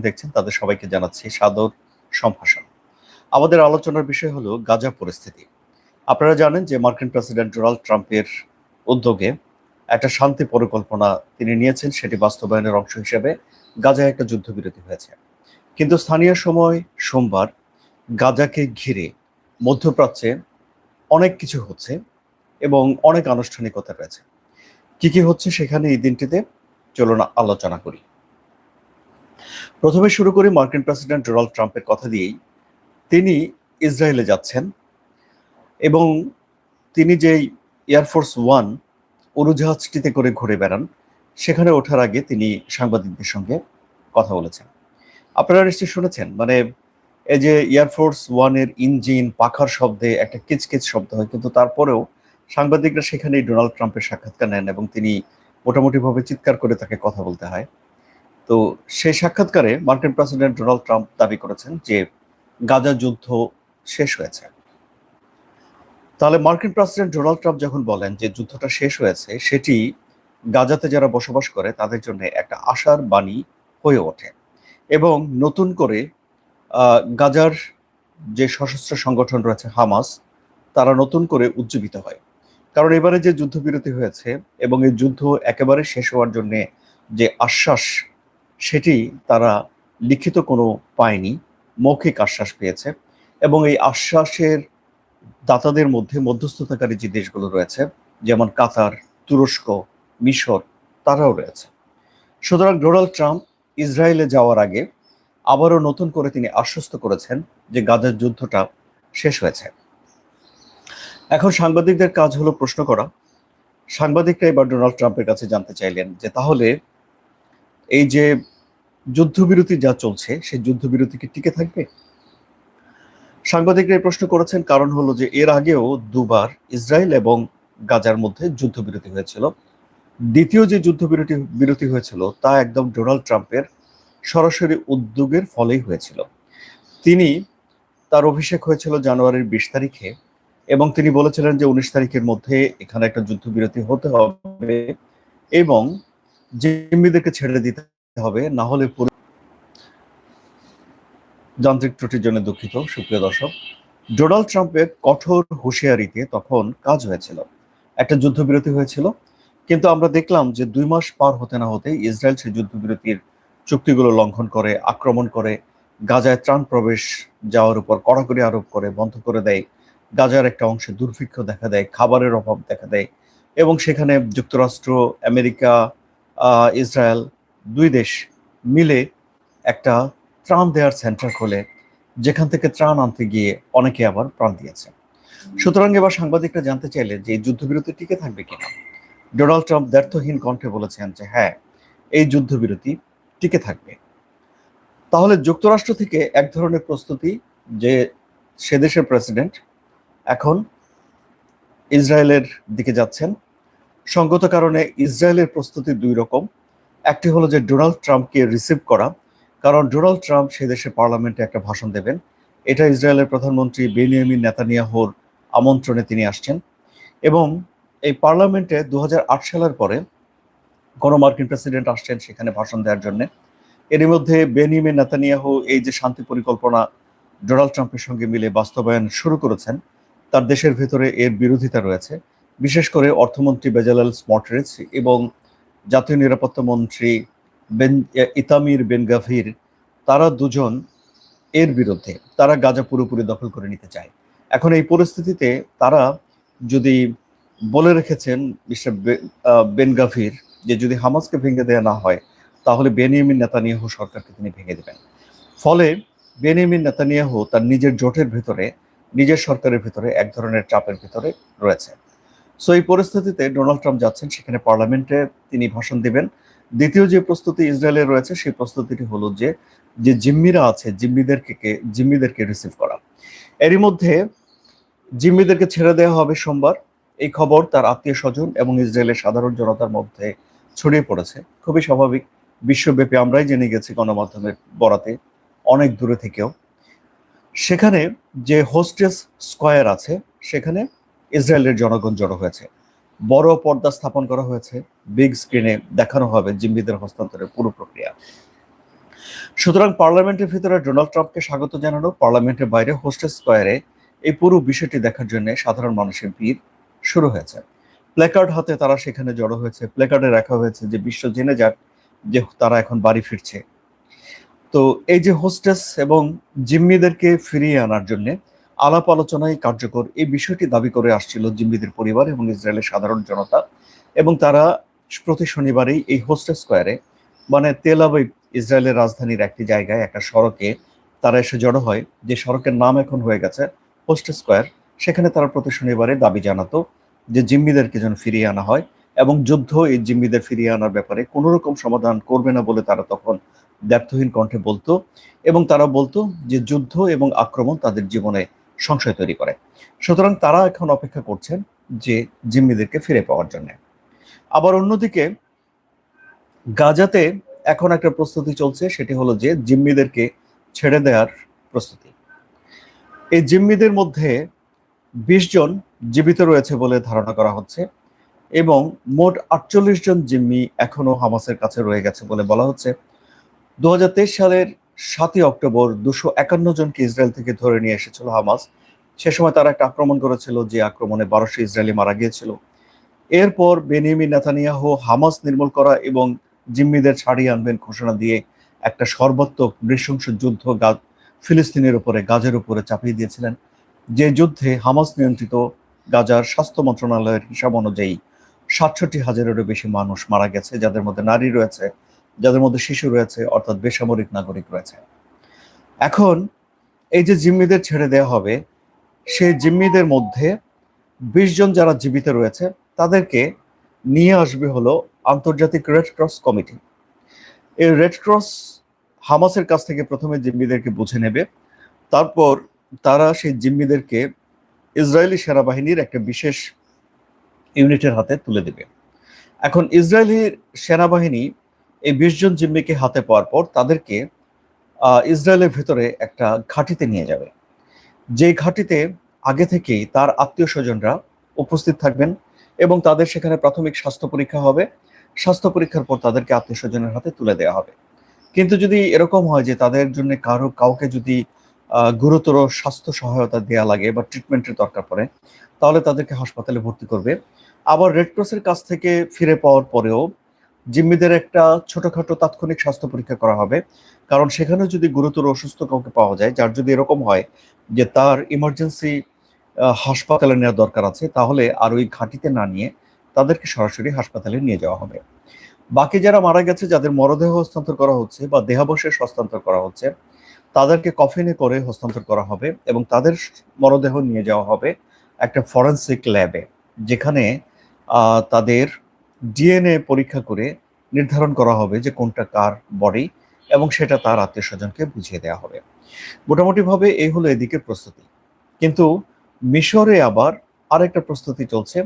দেখছেন, তাদের সবাইকে জানাচ্ছি সাদর সম্ভাষণ। আমাদের আলোচনার বিষয় হলো গাজা পরিস্থিতি। আপনারা জানেন যে মার্কিন প্রেসিডেন্ট ডোনাল্ড ট্রাম্পের উদ্যোগে একটা শান্তি পরিকল্পনা তিনি নিয়েছেন, সেটি বাস্তবায়নের অংশ হিসেবে গাজায় একটা যুদ্ধবিরতি হয়েছে। কিন্তু স্থানীয় সময় সোমবার গাজাকে ঘিরে মধ্যপ্রাচ্যে অনেক কিছু হচ্ছে এবং অনেক আনুষ্ঠানিকতা রয়েছে। কি কি হচ্ছে সেখানে এই দিনটিতে? চলুন আলোচনা করি। প্রথমে শুরু করি মার্কিন প্রেসিডেন্ট ডোনাল্ড ট্রাম্পের কথা দিয়েই। তিনি ইসরায়েলে যাচ্ছেন এবং তিনি যেই এয়ারফোর্স ওয়ান উড়োজাহাজটিতে করে ঘুরে বেড়ান, সেখানে ওঠার আগে তিনি সাংবাদিকদের সঙ্গে কথা বলেছেন। আপনারা নিশ্চয়ই শুনেছেন মানে এই যে এয়ারফোর্স ওয়ানের ইঞ্জিন পাখার শব্দে একটা কিচকিচ শব্দ হয়, কিন্তু তারপরেও সাংবাদিকরা সেখানেই ডোনাল্ড ট্রাম্পের সাক্ষাৎকার নেন এবং তিনি মোটামুটিভাবে চিৎকার করে তাকে কথা বলতে হয়। তো সেই সাক্ষাৎকারে মার্কিন প্রেসিডেন্ট ডোনাল্ড ট্রাম্প দাবি করেছেন যে গাজা যুদ্ধ শেষ হয়েছে। তাহলে মার্কিন প্রেসিডেন্ট ডোনাল্ড ট্রাম্প যখন বলেন যে যুদ্ধটা শেষ হয়েছে, সেটি গাজাতে যারা বসবাস করে, তাদের জন্য একটা আশার বাণী হয়ে ওঠে এবং নতুন করে গাজার যে সশস্ত্র সংগঠন রয়েছে হামাস, তারা নতুন করে উজ্জীবিত হয়। কারণ এবারে যে যুদ্ধবিরতি হয়েছে এবং এই যুদ্ধ একেবারে শেষ হওয়ার জন্য যে আশ্বাস সেটি তারা লিখিত কোনো পায়নি, মৌখিক আশ্বাস পেয়েছে এবং এই আশ্বাসের দাতাদের মধ্যে মধ্যস্থতাকারী যে দেশগুলো রয়েছে, যেমন কাতার, তুরস্ক, মিশর, তারাও রয়েছে। সুতরাং ডোনাল্ড ট্রাম্প ইসরায়েলে যাওয়ার আগে আবারও নতুন করে তিনি আশ্বস্ত করেছেন যে গাজার যুদ্ধটা শেষ হয়েছে। এখন সাংবাদিকদের কাজ হলো প্রশ্ন করা। সাংবাদিকরা এবার ডোনাল্ড ট্রাম্পের কাছে জানতে চাইলেন যে তাহলে এই যে যুদ্ধবিরতি যা চলছে, সেই যুদ্ধবিরতি কি টিকে থাকবে? সাংবাদিকরা এই প্রশ্ন করেছেন, কারণ হলো যে এর আগেও দুবার ইসরায়েল এবং গাজার মধ্যে যুদ্ধবিরতি হয়েছিল। দ্বিতীয় যে যুদ্ধবিরতি, বিরতি হয়েছিল, তা একদম ডোনাল্ড ট্রাম্পের সরাসরি উদ্যোগের ফলেই হয়েছিল। তিনি তার অভিষেক হয়েছিল জানুয়ারির বিশ তারিখে এবং তিনি বলেছিলেন যে উনিশ তারিখের মধ্যে এখানে একটা যুদ্ধবিরতি হতে হবে এবং জিম্মিদেরকে ছেড়ে দিতে হবে, না হলে যান্ত্রিক ত্রুটির জন্য দুঃখিত, সুপ্রিয় দর্শক। ডোনাল্ড ট্রাম্পের কঠোর হুঁশিয়ারিতে তখন কাজ হয়েছিল। একটা যুদ্ধবিরতি হয়েছিল, কিন্তু আমরা দেখলাম যে দুই মাস পার হতে না হতে ইসরায়েল সেই যুদ্ধবিরতির চুক্তিগুলো লঙ্ঘন করে, আক্রমণ করে, গাজায় ত্রাণ প্রবেশ যাওয়ার উপর কড়াকড়ি আরোপ করে, বন্ধ করে দেয়। গাজার একটা অংশে দুর্ভিক্ষ দেখা দেয়, খাবারের অভাব দেখা দেয় এবং সেখানে যুক্তরাষ্ট্র, আমেরিকা ইসরায়েল দুই দেশ মিলে একটা ত্রাণ দেওয়ার সেন্টার খোলে, যেখান থেকে ত্রাণ আনতে গিয়ে অনেকে আবার প্রাণ দিয়েছে। সুতরাং এবার সাংবাদিকরা জানতে চাইলে যে যুদ্ধবিরতি টিকে থাকবে কিনা। ডোনাল্ড ট্রাম্প ব্যর্থহীন কণ্ঠে বলেছেন যে হ্যাঁ এই যুদ্ধবিরতি টিকে থাকবে। তাহলে যুক্তরাষ্ট্র থেকে এক ধরনের প্রস্তুতি যে সে দেশের প্রেসিডেন্ট এখন ইসরায়েলের দিকে যাচ্ছেন। সঙ্গত কারণে ইসরায়েলের প্রস্তুতি দুই রকম। একটি হলো যে ডোনাল্ড ট্রাম্পকে রিসিভ করা, কারণ ডোনাল্ড ট্রাম্প সে দেশের পার্লামেন্টে একটা ভাষণ দেবেন। এটা ইসরায়েলের প্রধানমন্ত্রী বেনিয়ামিন নেতানিয়াহুর আমন্ত্রণে তিনি আসছেন। এবং এই পার্লামেন্টে দু হাজার আট সালের পরে কোনো মার্কিন প্রেসিডেন্ট আসছেন সেখানে ভাষণ দেওয়ার জন্য। এর মধ্যে বেনিয়ামিন নেতানিয়াহু এই যে শান্তি পরিকল্পনা ডোনাল্ড ট্রাম্পের সঙ্গে মিলে বাস্তবায়ন শুরু করেছেন, তার দেশের ভেতরে এর বিরোধিতা রয়েছে। বিশেষ করে অর্থমন্ত্রী বেজালাল স্মটরিচ এবং জাতীয় নিরাপত্তা মন্ত্রী বেন ইতামির বেন গাভির, তারা দুজন এর বিরুদ্ধে, তারা গাজা পুরোপুরি দখল করে নিতে চায়। এখন এই পরিস্থিতিতে তারা যদি বলে রেখেছেন মিস্টার বেন গাভির যে যদি হামাসকে ভেঙে দেওয়া না হয়, তাহলে বেনিয়ামিন নেতানিয়াহু সরকারকে তিনি ভেঙে দেবেন। ফলে বেনিয়ামিন নেতানিয়াহু তার নিজের জোটের ভিতরে, নিজের সরকারের ভিতরে এক ধরনের চাপের ভিতরে রয়েছে। সো এই পরিস্থিতিতে ডোনাল্ড ট্রাম্প যাচ্ছেন, সেখানে পার্লামেন্টে তিনি ভাষণ দিবেন। দ্বিতীয় যে প্রস্তুতি ইসরায়েলের রয়েছে, সেই প্রস্তুতিটি হলো যে যে জিম্মিরা আছে, জিম্মিদেরকে জিম্মিদেরকে রিসিভ করা। এরই মধ্যে জিম্মিদেরকে ছেড়ে দেওয়া হবে সোমবার। এই খবর তার আত্মীয় স্বজন এবং ইসরায়েলের সাধারণ জনতার মধ্যে ছড়িয়ে পড়েছে। খুবই স্বাভাবিক। বিশ্বব্যাপী আমরাই জেনে গেছি গণমাধ্যমের বরাতে, অনেক দূরে থেকেও। সেখানে যে হোস্টেস স্কয়ার আছে, সেখানে ইসরায়েলের জনগণ জড়ো হয়েছে। বড় পর্দা স্থাপন করা হয়েছে। বিগ স্ক্রিনে দেখানো হবে জিম্মিদের হস্তান্তরের পুরো প্রক্রিয়া। সুতরাং পার্লামেন্টের ভিতরে ডোনাল্ড ট্রাম্পকে স্বাগত জানানো, পার্লামেন্টের বাইরে হোস্টেল স্কোয়ারে এই পুরো বিষয়টি দেখার জন্য সাধারণ মানুষের ভিড় শুরু হয়েছে। প্লেকার্ড হাতে তারা সেখানে জড়ো হয়েছে। প্লেকার্ডে রাখা হয়েছে যে বিশ্ব জেনে যাক যে তারা এখন বাড়ি ফিরছে। তো এই যে হোস্টেস এবং জিম্মিদেরকে ফিরিয়ে আনার জন্য আলাপ আলোচনায় কার্যকর এই বিষয়টি দাবি করে আসছিল জিম্মিদের পরিবার এবং ইসরায়েলের সাধারণ জনতা এবং তারা প্রতি শনিবারেই এই হোস্টেল স্কোয়ারে মানে তেল ইসরায়েলের রাজধানীর একটি জায়গায়, একটা সড়কে তারা এসে জড়ো হয়। যে সড়কের নাম এখন হয়ে গেছে হোস্টেল স্কোয়ার। সেখানে তারা প্রতি শনিবারে দাবি জানাতো যে জিম্মিদেরকে যেন ফিরিয়ে আনা হয় এবং যুদ্ধ এই জিম্মিদের ফিরিয়ে আনার ব্যাপারে কোনো রকম সমাধান করবে না বলে তারা তখন দ্ব্যর্থহীন কণ্ঠে বলতো এবং তারা বলতো যে যুদ্ধ এবং আক্রমণ তাদের জীবনে সংশয় তৈরি করে। সুতরাং তারা এখন অপেক্ষা করছেন যে জিম্মিদেরকে ফিরে পাওয়ার জন্য। আবার অন্যদিকে গাজাতে এখন একটা প্রস্তুতি চলছে, সেটি হলো যে জিম্মিদেরকে ছেড়ে দেওয়ার প্রস্তুতি। এই জিম্মিদের মধ্যে বিশ জন জীবিত রয়েছে বলে ধারণা করা হচ্ছে এবং মোট আটচল্লিশ জন জিম্মি এখনও হামাসের কাছে রয়ে গেছে বলে বলা হচ্ছে। দু হাজার তেইশ সালের সাতই অক্টোবর দুশো একান্ন জনকে ইসরায়েল থেকে ধরে নিয়ে এসেছিল হামাস। সে সময় তারা একটা আক্রমণ করেছিল যে আক্রমণে বারোশো ইসরায়েলি মারা গিয়েছিল। এরপর বেনিয়ামিন নেতানিয়াহু হামাস নির্মূল করা এবং জিম্মিদের ছাড়িয়ে আনবেন ঘোষণা দিয়ে একটা সর্বাত্মক নৃশংস যুদ্ধ গাজ ফিলিস্তিনের উপরে, গাজের উপরে চাপিয়ে দিয়েছিলেন। যে যুদ্ধে হামাস নিয়ন্ত্রিত গাজার স্বাস্থ্য মন্ত্রণালয়ের হিসাব অনুযায়ী সাতষট্টি হাজারেরও বেশি মানুষ মারা গেছে, যাদের মধ্যে নারী রয়েছে যাদের মধ্যে শিশু রয়েছে, অর্থাৎ বেসামরিক নাগরিক রয়েছে। এখন এই যে জিম্মিদের ছেড়ে দেওয়া হবে, সেই জিম্মিদের মধ্যে বিশ জন যারা জীবিত রয়েছে, তাদেরকে নিয়ে আসবে হলো আন্তর্জাতিক রেড ক্রস কমিটি এই রেড ক্রস হামাসের কাছ থেকে প্রথমে জিম্মিদেরকে বুঝে নেবে। তারপর তারা সেই জিম্মিদেরকে ইসরায়েলি সেনাবাহিনীর একটা বিশেষ ইউনিটের হাতে তুলে দেবে। এখন ইসরায়েলির সেনাবাহিনী এই বিশ জন জিম্মিকে হাতে পাওয়ার পর তাদেরকে ইসরায়েলের ভেতরে একটা ঘাঁটিতে নিয়ে যাবে। যে ঘাঁটিতে আগে থেকেই তার আত্মীয় স্বজনরা উপস্থিত থাকবেন এবং তাদের সেখানে প্রাথমিক স্বাস্থ্য পরীক্ষা হবে। স্বাস্থ্য পরীক্ষার পর তাদেরকে আত্মীয় স্বজনের হাতে তুলে দেওয়া হবে। কিন্তু যদি এরকম হয় যে তাদের জন্য কারও কাউকে যদি গুরুতর স্বাস্থ্য সহায়তা দেওয়া লাগে বা ট্রিটমেন্টের দরকার পড়ে, তাহলে তাদেরকে হাসপাতালে ভর্তি করবে। আবার রেড ক্রসের কাছ থেকে ফিরে পাওয়ার পরেও জিম্মিদের একটা ছোটখাটো তাৎক্ষণিক স্বাস্থ্য পরীক্ষা করা হবে। কারণ সেখানে যদি গুরুতর অসুস্থ কাউকে পাওয়া যায়, যার যদি এরকম হয় যে তার ইমার্জেন্সি হাসপাতালে নেওয়ার দরকার আছে, তাহলে আর ওই ঘাঁটিতে না নিয়ে তাদেরকে সরাসরি হাসপাতালে নিয়ে যাওয়া হবে। বাকি যারা মারা গেছে, যাদের মরদেহ হস্তান্তর করা হচ্ছে বা দেহাবশেষ হস্তান্তর করা হচ্ছে, তাদেরকে কফিনে করে হস্তান্তর করা হবে এবং তাদের মরদেহ নিয়ে যাওয়া হবে একটা ফরেন্সিক ল্যাবে যেখানে তাদের ডিএনএ পরীক্ষা করে নির্ধারণ করা হবে যে কোনটা কার বডি এবং সেটা তার আত্মীয় স্বজনকে বুঝিয়ে দেওয়া হবে। মোটামুটিভাবে এই হলো এদিকে প্রস্তুতি। কিন্তু মিশরে আবার আরেকটা প্রস্তুতি চলছে,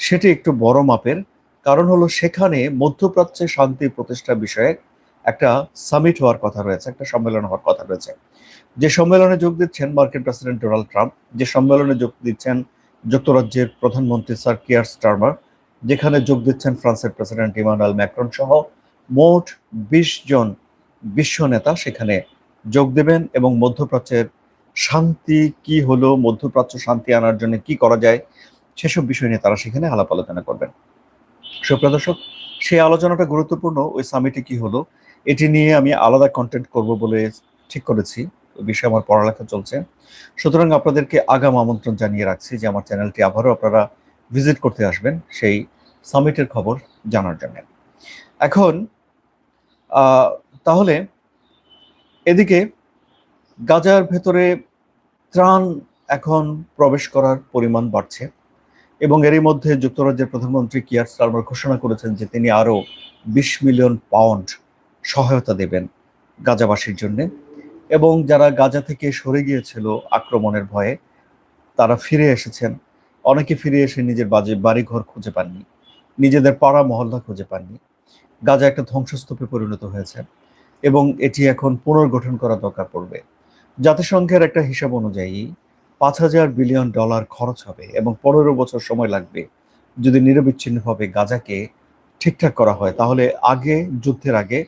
সেটি একটু বড় মাপের। কারণ হলো সেখানে মধ্যপ্রাচ্যে শান্তি প্রতিষ্ঠা বিষয়ে একটা সামিট হওয়ার কথা রয়েছে, একটা সম্মেলন হওয়ার কথা রয়েছে। যে সম্মেলনে যোগ দিচ্ছেন মার্কিন প্রেসিডেন্ট ডোনাল্ড ট্রাম্প, যে সম্মেলনে যোগ দিচ্ছেন যুক্তরাজ্যের প্রধানমন্ত্রী স্যার কিয়ার স্টারমার যেখানে যোগ দিচ্ছেন ফ্রান্সের প্রেসিডেন্ট ইমানুয়েল ম্যাক্রন সহ মোট বিশ জন বিশ্ব নেতা সেখানে যোগ দেবেন এবং মধ্যপ্রাচ্যের শান্তি কি হলো, মধ্যপ্রাচ্য শান্তি আনার জন্য কি করা যায়, সেসব বিষয় নিয়ে তারা সেখানে আলাপ আলোচনা করবেন। সুপ্রদর্শক সেই আলোচনাটা গুরুত্বপূর্ণ, ওই সামিটে কি হলো, এটি নিয়ে আমি আলাদা কন্টেন্ট করব বলে ঠিক করেছি, ওই বিষয়ে আমার পড়ালেখা চলছে। সুতরাং আপনাদেরকে আগাম আমন্ত্রণ জানিয়ে রাখছি যে আমার চ্যানেলটি আবারও আপনারা ভিজিট করতে আসবেন সেই সামিটের খবর জানার জন্য। এখন তাহলে এদিকে গাজার ভেতরে ত্রাণ এখন প্রবেশ করার পরিমাণ বাড়ছে এবং এরই মধ্যে যুক্তরাজ্যের প্রধানমন্ত্রী কিয়ার স্টারমার ঘোষণা করেছেন যে তিনি আরও বিশ মিলিয়ন পাউন্ড সহায়তা দেবেন গাজাবাসীর জন্য এবং যারা গাজা থেকে সরে গিয়েছিল আক্রমণের ভয়ে তারা ফিরে এসেছেন অনেকে ফিরে এসে নিজের বাজে বাড়িঘর খুঁজে পাননি, নিজেদের পাড়া মহল্লা খুঁজে পাননি। গাজা একটা ধ্বংসস্তূপে পরিণত হয়েছে এবং এটি এখন পুনর্গঠন করা দরকার পড়বে। জাতিসংঘের একটা হিসাব অনুযায়ী পাঁচ হাজার বিলিয়ন ডলার খরচ হবে এবং পনেরো বছর সময় লাগবে। যদি নিরবিচ্ছিন্নভাবে গাজাকে ঠিকঠাক করা হয়, তাহলে আগে, যুদ্ধের আগে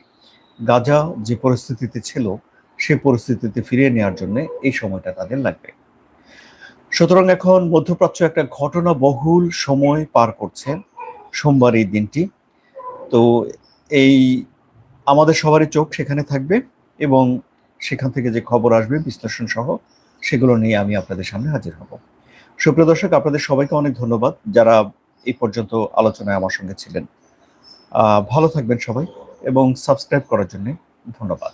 গাজা যে পরিস্থিতিতে ছিল, সে পরিস্থিতিতে ফিরিয়ে নেওয়ার জন্য এই সময়টা তাদের লাগবে। সুতরাং এখন মধ্যপ্রাচ্য একটা ঘটনা বহুল সময় পার করছে সোমবার এই দিনটি। তো এই আমাদের সবারই চোখ সেখানে থাকবে এবং সেখান থেকে যে খবর আসবে, বিশ্লেষণ সহ, সেগুলো নিয়ে আমি আপনাদের সামনে হাজির হব। সুপ্রিয় দর্শক, আপনাদের সবাইকে অনেক ধন্যবাদ যারা এই পর্যন্ত আলোচনায় আমার সঙ্গে ছিলেন। ভালো থাকবেন সবাই এবং সাবস্ক্রাইব করার জন্য ধন্যবাদ।